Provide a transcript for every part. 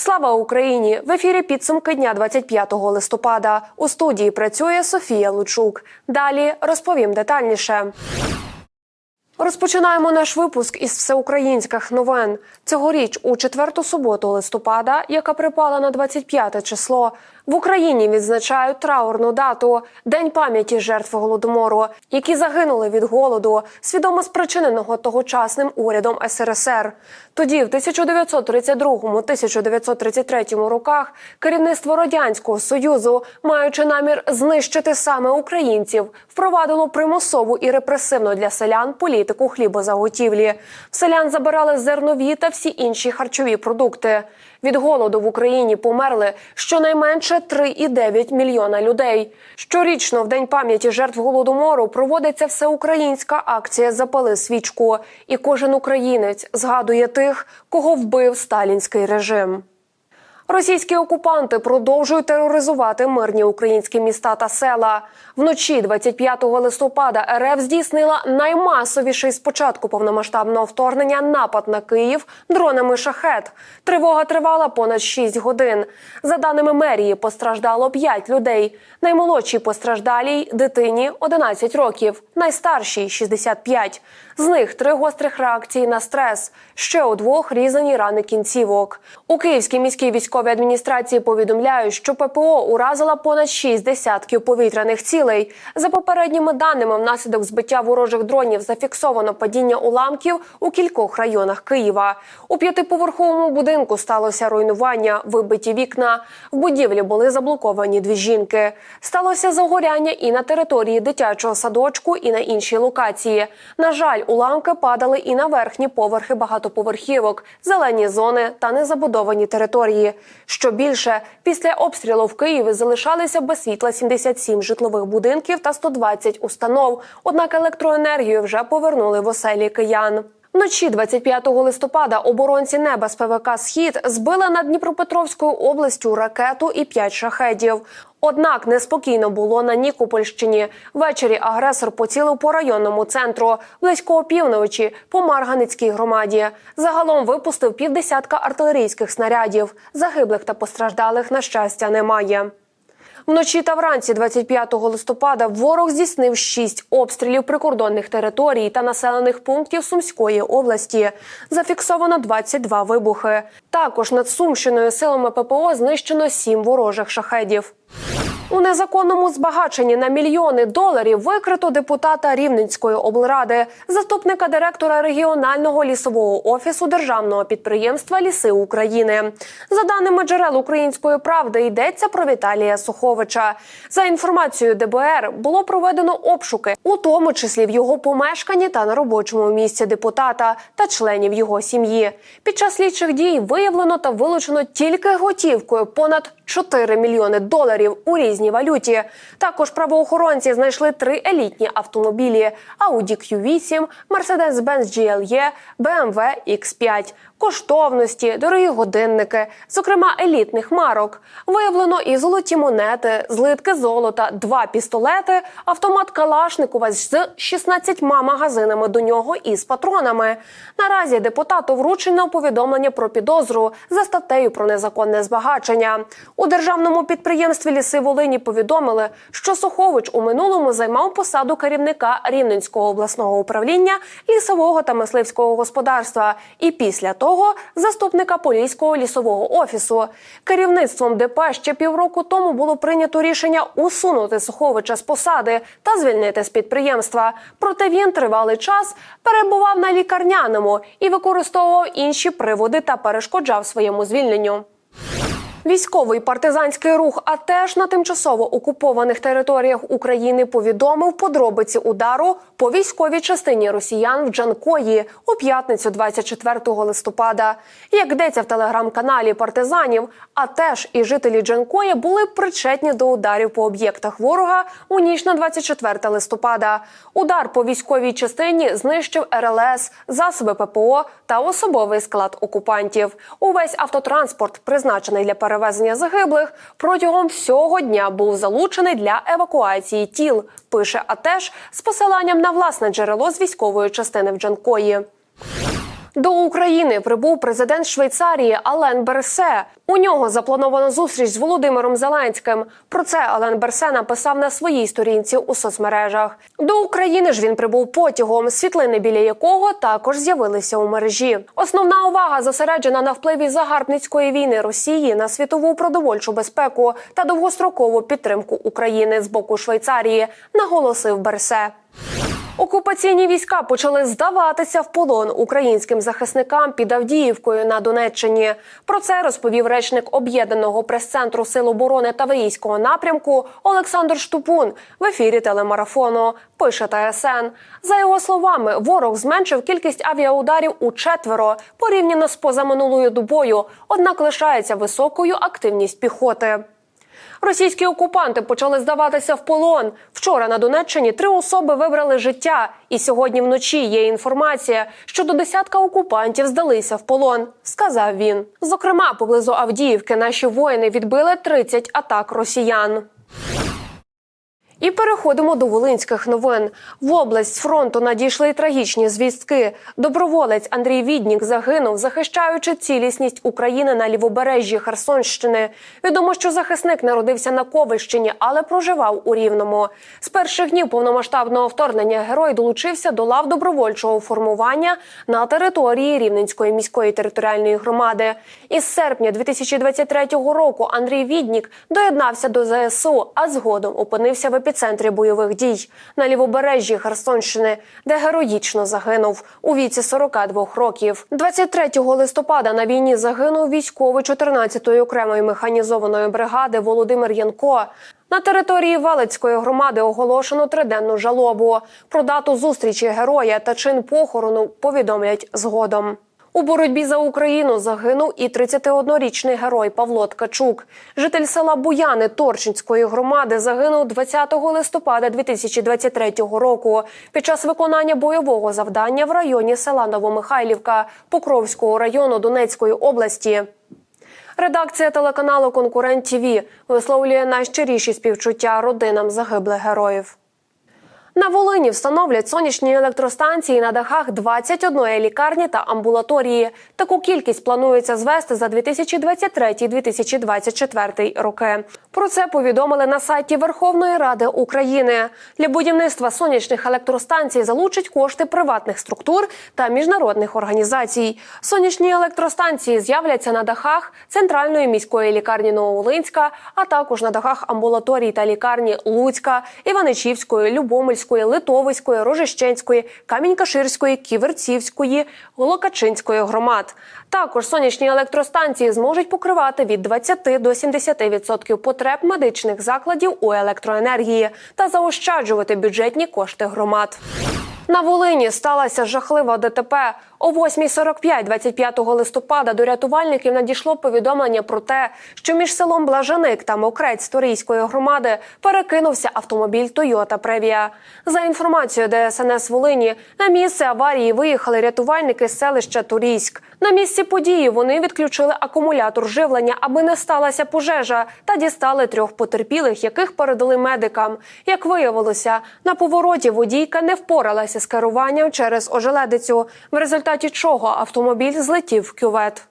Слава Україні! В ефірі підсумки дня 25 листопада. У студії працює Софія Лучук. Далі розповім детальніше. Розпочинаємо наш випуск із всеукраїнських новин. Цьогоріч, у четверту суботу листопада, яка припала на 25 число, в Україні відзначають траурну дату День пам'яті жертв голодомору, які загинули від голоду, свідомо спричиненого тогочасним урядом СРСР. Тоді, в 1932-1933 роках, керівництво радянського союзу, маючи намір знищити саме українців, впровадило примусову і репресивну для селян політику хлібозаготівлі. В селян забирали зернові та всі інші харчові продукти. Від голоду в Україні померли щонайменше 3,9 мільйона людей. Щорічно в день пам'яті жертв голодомору проводиться всеукраїнська акція Запали свічку, і кожен українець згадує тих, кого вбив сталінський режим. Російські окупанти продовжують тероризувати мирні українські міста та села. Вночі 25 листопада РФ здійснила наймасовіший з початку повномасштабного вторгнення напад на Київ дронами шахет. Тривога тривала понад 6 годин. За даними мерії, постраждало 5 людей. Наймолодшій постраждалій дитині 11 років, найстаршій 65. З них три гострих реакції на стрес. Ще у двох різані рани кінцівок. У Київській міській військовій адміністрації повідомляють, що ППО уразила понад шість десятків повітряних цілей. За попередніми даними, внаслідок збиття ворожих дронів зафіксовано падіння уламків у кількох районах Києва. У п'ятиповерховому будинку сталося руйнування, вибиті вікна. В будівлі були заблоковані дві жінки. Сталося загоряння і на території дитячого садочку, і на іншій локації. На жаль, уламки падали і на верхні поверхи багатоповерхівок, зелені зони та незабудовані території. Що більше, після обстрілу в Києві залишалися без світла 77 житлових будинків та 120 установ. Однак електроенергію вже повернули в оселі киян. Вночі 25 листопада оборонці неба з ПВК Схід збили над Дніпропетровською областю ракету і п'ять шахедів. Однак неспокійно було на Нікопольщині. Ввечері агресор поцілив по районному центру близько опівночі по Марганицькій громаді. Загалом випустив півдесятка артилерійських снарядів. Загиблих та постраждалих на щастя немає. Вночі та вранці 25 листопада ворог здійснив шість обстрілів прикордонних територій та населених пунктів Сумської області. Зафіксовано 22 вибухи. Також над Сумщиною силами ППО знищено сім ворожих шахедів. У незаконному збагаченні на мільйони доларів викрито депутата Рівненської облради, заступника директора регіонального лісового офісу державного підприємства Ліси України. За даними джерел української правди, йдеться про Віталія Суховича. За інформацією ДБР було проведено обшуки, у тому числі в його помешканні та на робочому місці депутата та членів його сім'ї. Під час слідчих дій виявлено та вилучено тільки готівкою понад 4 мільйони доларів у різній валюті. Також правоохоронці знайшли три елітні автомобілі: Audi Q8, Mercedes-Benz GLE, BMW X5. Коштовності, дорогі годинники, зокрема елітних марок, виявлено і золоті монети, злитки золота, два пістолети, автомат Калашникова з 16 магазинами до нього із патронами. Наразі депутату вручено повідомлення про підозру за статтею про незаконне збагачення. У державному підприємстві Ліси Волині повідомили, що Сухович у минулому займав посаду керівника Рівненського обласного управління лісового та мисливського господарства. І після того заступника Поліського лісового офісу. Керівництвом ДП ще півроку тому було прийнято рішення усунути Суховича з посади та звільнити з підприємства. Проте він тривалий час перебував на лікарняному і використовував інші приводи та перешкоджав своєму звільненню. Військовий партизанський рух, а теж на тимчасово окупованих територіях України повідомив подробиці удару по військовій частині росіян в Джанкої у п'ятницю 24 листопада. Як йдеться в телеграм-каналі партизанів, а теж і жителі Джанкої були причетні до ударів по об'єктах ворога у ніч на 24 листопада. Удар по військовій частині знищив РЛС, засоби ППО та особовий склад окупантів. Увесь автотранспорт, призначений для перевезення загиблих, протягом всього дня був залучений для евакуації тіл. Пише АТЕШ з посиланням на власне джерело з військової частини в Джанкої. До України прибув президент Швейцарії Ален Берсе. У нього заплановано зустріч з Володимиром Зеленським. Про це Ален Берсе написав на своїй сторінці у соцмережах. До України ж він прибув потягом, світлини біля якого також з'явилися у мережі. Основна увага зосереджена на впливі загарбницької війни Росії на світову продовольчу безпеку та довгострокову підтримку України з боку Швейцарії, наголосив Берсе. Окупаційні війська почали здаватися в полон українським захисникам під Авдіївкою на Донеччині. Про це розповів речник об'єднаного прес-центру Сил оборони та Виїзького напрямку Олександр Штупун в ефірі телемарафону. Пише ТСН. За його словами, ворог зменшив кількість авіаударів у четверо порівняно з позаминулою добою, однак лишається високою активність піхоти. Російські окупанти почали здаватися в полон. Вчора на Донеччині три особи вибрали життя, і сьогодні вночі є інформація, що до десятка окупантів здалися в полон. Сказав він. Зокрема, поблизу Авдіївки наші воїни відбили 30 атак росіян. І переходимо до волинських новин. В область фронту надійшли трагічні звістки. Доброволець Андрій Віднік загинув, захищаючи цілісність України на лівобережжі Херсонщини. Відомо, що захисник народився на Ковищині, але проживав у Рівному. З перших днів повномасштабного вторгнення герой долучився до лав добровольчого формування на території Рівненської міської територіальної громади. Із серпня 2023 року Андрій Віднік доєднався до ЗСУ, а згодом опинився в епіцентрі бойових дій на лівобережжі Херсонщини, де героїчно загинув у віці 42 років. 23 листопада на війні загинув військовий 14-ї окремої механізованої бригади Володимир Янко. На території Валицької громади оголошено триденну жалобу. Про дату зустрічі героя та чин похорону повідомлять згодом. У боротьбі за Україну загинув і 31-річний герой Павло Ткачук. Житель села Буяни Торчинської громади загинув 20 листопада 2023 року під час виконання бойового завдання в районі села Новомихайлівка Покровського району Донецької області. Редакція телеканалу Конкурент ТІВІ висловлює найщиріші співчуття родинам загиблих героїв. На Волині встановлять сонячні електростанції на дахах 21 лікарні та амбулаторії. Таку кількість планується звести за 2023-2024 роки. Про це повідомили на сайті Верховної Ради України. Для будівництва сонячних електростанцій залучать кошти приватних структур та міжнародних організацій. Сонячні електростанції з'являться на дахах центральної міської лікарні Нововолинська, а також на дахах амбулаторій та лікарні Луцька, Іваничівської, Любомельської, Литовиської, Рожищенської, Камінь-Каширської, Ківерцівської, Голокачинської громад. Також сонячні електростанції зможуть покривати від 20 до 70% потреб медичних закладів у електроенергії та заощаджувати бюджетні кошти громад. На Волині сталася жахлива ДТП. О 8.45 25 листопада до рятувальників надійшло повідомлення про те, що між селом Блажаник та Мокрець Сторійської громади перекинувся автомобіль Тойота Превія. За інформацією ДСНС Волині, на місце аварії виїхали рятувальники з селища Турійськ. На місці події вони відключили акумулятор живлення, аби не сталася пожежа, та дістали трьох потерпілих, яких передали медикам. Як виявилося, на повороті водійка не впоралася з керуванням через ожеледицю, в результаті чого автомобіль злетів в кювет.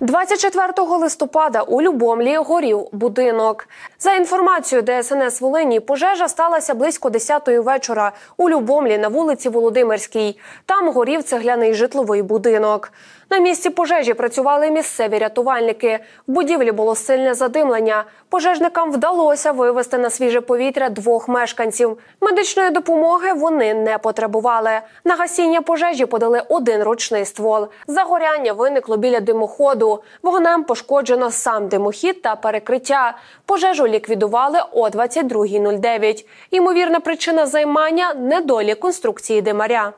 24 листопада у Любомлі горів будинок. За інформацією ДСНС Волині, пожежа сталася близько 10-ї вечора у Любомлі на вулиці Володимирській. Там горів цегляний житловий будинок. На місці пожежі працювали місцеві рятувальники. В будівлі було сильне задимлення. Пожежникам вдалося вивести на свіже повітря двох мешканців. Медичної допомоги вони не потребували. На гасіння пожежі подали один ручний ствол. Загоряння виникло біля димоходу. Вогнем пошкоджено сам димохід та перекриття. Пожежу ліквідували о 22.09. Ймовірна причина займання недолі конструкції димаря.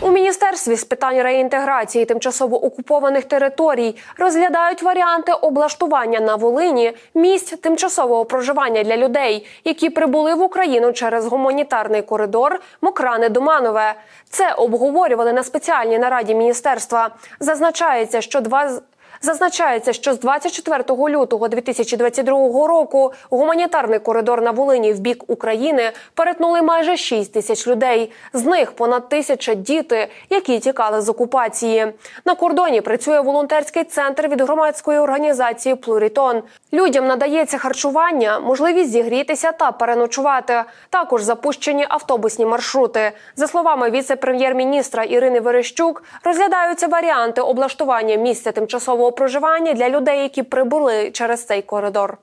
У міністерстві з питань реінтеграції тимчасово окупованих територій розглядають варіанти облаштування на Волині місць тимчасового проживання для людей, які прибули в Україну через гуманітарний коридор Мокране Думанове. Це обговорювали на спеціальній нараді міністерства. Зазначається, що два Зазначається, що з 24 лютого 2022 року гуманітарний коридор на Волині в бік України перетнули майже 6 тисяч людей. З них понад тисяча діти, які тікали з окупації. На кордоні працює волонтерський центр від громадської організації Плурітон. Людям надається харчування, можливість зігрітися та переночувати. Також запущені автобусні маршрути. За словами віце-прем'єр-міністра Ірини Верещук, розглядаються варіанти облаштування місця тимчасового проживання для людей, які прибули через цей коридор.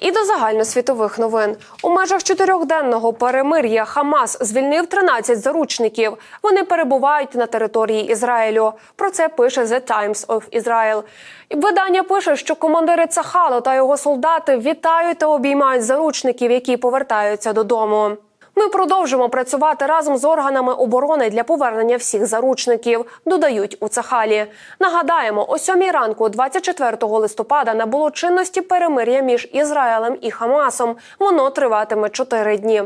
І до загальносвітових новин у межах чотирьохденного перемир'я Хамас звільнив 13 заручників. Вони перебувають на території Ізраїлю. Про це пише The Times of Israel. Видання пише, що командири Цахало та його солдати вітають та обіймають заручників, які повертаються додому. Ми продовжимо працювати разом з органами оборони для повернення всіх заручників. Додають у Цахалі. Нагадаємо, о сьомій ранку, 24 листопада, набуло чинності перемир'я між Ізраїлем і Хамасом. Воно триватиме чотири дні.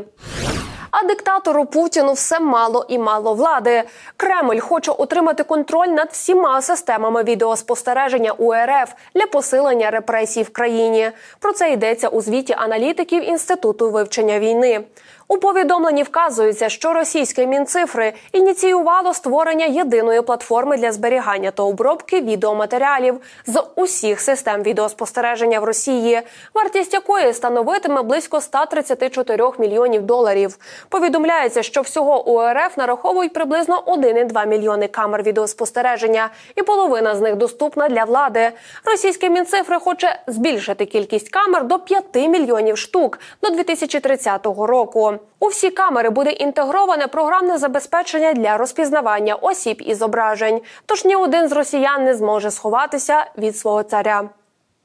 А диктатору Путіну все мало і мало влади. Кремль хоче отримати контроль над всіма системами відеоспостереження УРФ для посилення репресій в країні. Про це йдеться у звіті аналітиків інституту вивчення війни. У повідомленні вказується, що російське мінцифри ініціювало створення єдиної платформи для зберігання та обробки відеоматеріалів з усіх систем відеоспостереження в Росії, вартість якої становитиме близько 134 мільйонів доларів. Повідомляється, що всього УРФ нараховують приблизно 1,2 мільйони камер відеоспостереження, і половина з них доступна для влади. Російське мінцифри хоче збільшити кількість камер до 5 мільйонів штук до 2030 року. У всі камери буде інтегроване програмне забезпечення для розпізнавання осіб і зображень. Тож ні один з росіян не зможе сховатися від свого царя.